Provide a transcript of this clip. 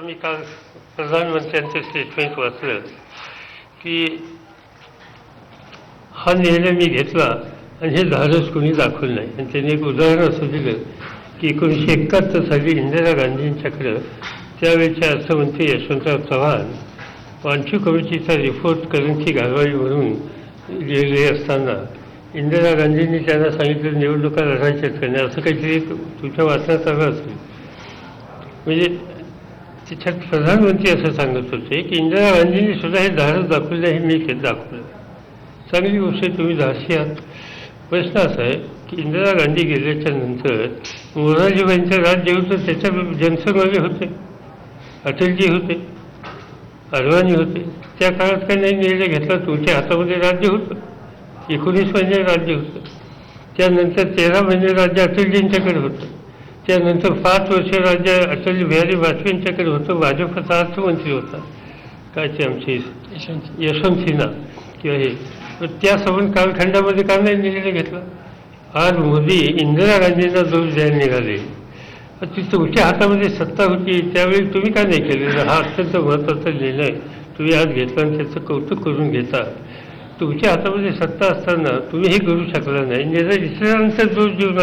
मी काल प्रधानमंत्र्यांचं स्टेटमेंट वाचलं की हा निर्णय मी घेतला आणि हे धाडस कोणी दाखवलं नाही. आणि त्यांनी एक उदाहरण असं दिलं की एकोणीसशे एकाहत्तर साली इंदिरा गांधींच्याकडं त्यावेळेचे अर्थमंत्री यशवंतराव चव्हाण वांचू कमिटीचा रिपोर्ट करन्सी घालवावी म्हणून लिहिले असताना इंदिरा गांधींनी त्यांना सांगितलं निवडणुका लढायच्यात का नाही? असं काहीतरी तुमच्या वाचनात आलं असेल. म्हणजे त्याच्यात प्रधानमंत्री असं सांगत होते की इंदिरा गांधींनी सुद्धा हे धाडस दाखवले हे मी ते दाखवलं. चांगली गोष्ट तुम्ही धाडसी आहात. प्रश्न असा आहे की इंदिरा गांधी गेल्याच्यानंतर मोरारजीबाईंचं राज्य होतं त्याच्या जनसंघाने होते अटलजी होते अडवाणी होते. त्या काळात काही नाही निर्णय घेतला तुमच्या हातामध्ये राज्य होतं. एकोणीस महिने राज्य होतं. त्यानंतर तेरा महिने राज्य अटलजींच्याकडे होतं. त्यानंतर पाच वर्ष राज्य अटल बिहारी वाजपेयींच्याकडे होतं. भाजपचा अर्थमंत्री होता. काय ते आमचे यशवंत सिन्हा किंवा हे. त्या समान कालखंडामध्ये का नाही निर्णय घेतला? आज मोदी इंदिरा गांधींना दोष द्यायला निघाले. ती तुमच्या हातामध्ये सत्ता होती. त्यावेळी तुम्ही का नाही केलेलं हा अत्यंत महत्त्वाचा निर्णय तुम्ही आज घेतला आणि त्याचं कौतुक करून घेता. तुमच्या हातामध्ये सत्ता असताना तुम्ही हे करू शकला नाही. निरा इतरांचा दोष देऊ नका.